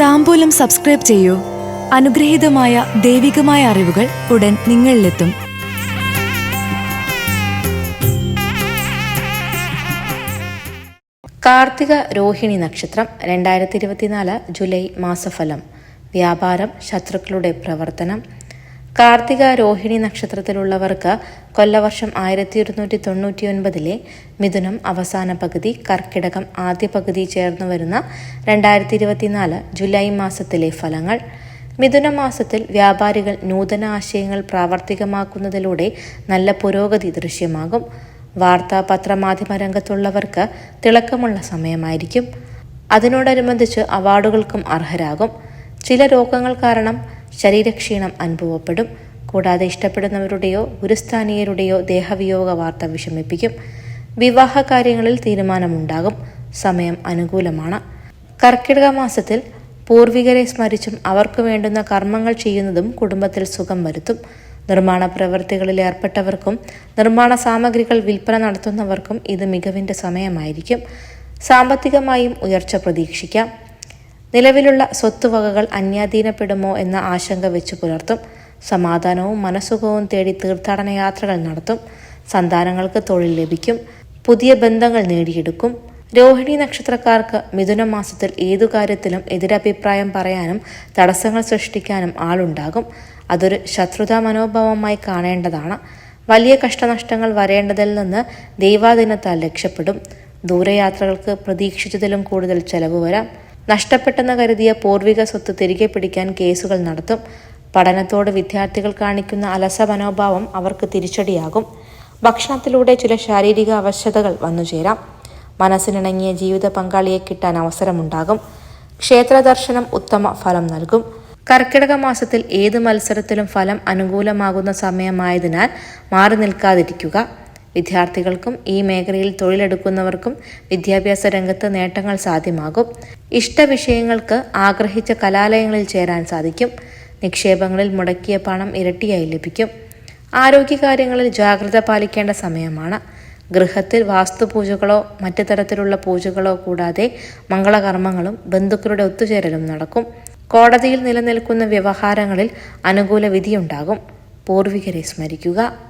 താമ്പൂലം subscribe ചെയ്യൂ. അനുഗ്രഹീതമായ ദൈവികമായ അറിവുകൾ ഉടൻ നിങ്ങളിലെത്തും. കാർത്തിക രോഹിണി നക്ഷത്രം രണ്ടായിരത്തി ഇരുപത്തിനാല് ജൂലൈ മാസഫലം. വ്യാപാരം ശത്രുക്കളുടെ പ്രവർത്തനം കാർത്തിക രോഹിണി നക്ഷത്രത്തിലുള്ളവർക്ക് കൊല്ലവർഷം ആയിരത്തി ഇരുന്നൂറ്റി തൊണ്ണൂറ്റി ഒൻപതിലെ മിഥുനം അവസാന പകുതി കർക്കിടകം ആദ്യ പകുതി ചേർന്നു വരുന്ന രണ്ടായിരത്തി ഇരുപത്തിനാല് ജൂലൈ മാസത്തിലെ ഫലങ്ങൾ. മിഥുന മാസത്തിൽ വ്യാപാരികൾ നൂതന ആശയങ്ങൾ പ്രാവർത്തികമാക്കുന്നതിലൂടെ നല്ല പുരോഗതി ദൃശ്യമാകും. വാർത്താ പത്രമാധ്യമ രംഗത്തുള്ളവർക്ക് തിളക്കമുള്ള സമയമായിരിക്കും. അതിനോടനുബന്ധിച്ച് അവാർഡുകൾക്കും അർഹരാകും. ചില രോഗങ്ങൾ കാരണം ശരീരക്ഷീണം അനുഭവപ്പെടും. കൂടാതെ ഇഷ്ടപ്പെടുന്നവരുടെയോ ഗുരുസ്ഥാനീയരുടെയോ ദേഹവിയോഗ വാർത്ത വിഷമിപ്പിക്കും. വിവാഹ കാര്യങ്ങളിൽ തീരുമാനമുണ്ടാകും. സമയം അനുകൂലമാണ്. കർക്കിടക മാസത്തിൽ പൂർവികരെ സ്മരിച്ചും അവർക്ക് വേണ്ടുന്ന കർമ്മങ്ങൾ ചെയ്യുന്നതും കുടുംബത്തിൽ സുഖം വരുത്തും. നിർമ്മാണ പ്രവൃത്തികളിൽ ഏർപ്പെട്ടവർക്കും നിർമ്മാണ സാമഗ്രികൾ വിൽപ്പന നടത്തുന്നവർക്കും ഇത് മികവിന്റെ സമയമായിരിക്കും. സാമ്പത്തികമായും ഉയർച്ച പ്രതീക്ഷിക്കാം. നിലവിലുള്ള സ്വത്തുവകകൾ അന്യാധീനപ്പെടുമോ എന്ന ആശങ്ക വെച്ചു പുലർത്തും. സമാധാനവും മനസ്സുഖവും തേടി തീർത്ഥാടന യാത്രകൾ നടത്തും. സന്താനങ്ങൾക്ക് തൊഴിൽ ലഭിക്കും. പുതിയ ബന്ധങ്ങൾ നേടിയെടുക്കും. രോഹിണി നക്ഷത്രക്കാർക്ക് മിഥുന മാസത്തിൽ ഏതു കാര്യത്തിലും എതിരഭിപ്രായം പറയാനും തടസ്സങ്ങൾ സൃഷ്ടിക്കാനും ആളുണ്ടാകും. അതൊരു ശത്രുതാ മനോഭാവമായി കാണേണ്ടതാണ്. വലിയ കഷ്ടനഷ്ടങ്ങൾ വരേണ്ടതിൽ നിന്ന് ദൈവാദിനത്താൽ രക്ഷപ്പെടും. ദൂരയാത്രകൾക്ക് പ്രതീക്ഷിച്ചതിലും കൂടുതൽ ചെലവ് വരാം. നഷ്ടപ്പെട്ടെന്ന് കരുതിയ പൂർവിക സ്വത്ത് തിരികെ പിടിക്കാൻ കേസുകൾ നടത്തും. പഠനത്തോട് വിദ്യാർത്ഥികൾ കാണിക്കുന്ന അലസ മനോഭാവം അവർക്ക് തിരിച്ചടിയാകും. ഭക്ഷണത്തിലൂടെ ചില ശാരീരിക അവശതകൾ വന്നുചേരാം മനസ്സിനിണങ്ങിയ ജീവിത പങ്കാളിയെ കിട്ടാൻ അവസരമുണ്ടാകും. ക്ഷേത്ര ദർശനം ഉത്തമ ഫലം നൽകും. കർക്കിടക മാസത്തിൽ ഏത് മത്സരത്തിലും ഫലം അനുകൂലമാകുന്ന സമയമായതിനാൽ മാറി നിൽക്കാതിരിക്കുക. വിദ്യാർത്ഥികൾക്കും ഈ മേഖലയിൽ തൊഴിലെടുക്കുന്നവർക്കും വിദ്യാഭ്യാസ രംഗത്ത് നേട്ടങ്ങൾ സാധ്യമാകും. ഇഷ്ട വിഷയങ്ങൾക്ക് ആഗ്രഹിച്ച കലാലയങ്ങളിൽ ചേരാൻ സാധിക്കും. നിക്ഷേപങ്ങളിൽ മുടക്കിയ പണം ഇരട്ടിയായി ലഭിക്കും. ആരോഗ്യകാര്യങ്ങളിൽ ജാഗ്രത പാലിക്കേണ്ട സമയമാണ്. ഗൃഹത്തിൽ വാസ്തുപൂജകളോ മറ്റു തരത്തിലുള്ള പൂജകളോ കൂടാതെ മംഗളകർമ്മങ്ങളും ബന്ധുക്കളുടെ ഒത്തുചേരലും നടക്കും. കോടതിയിൽ നിലനിൽക്കുന്ന വ്യവഹാരങ്ങളിൽ അനുകൂല വിധിയുണ്ടാകും. പൂർവികരെ സ്മരിക്കുക.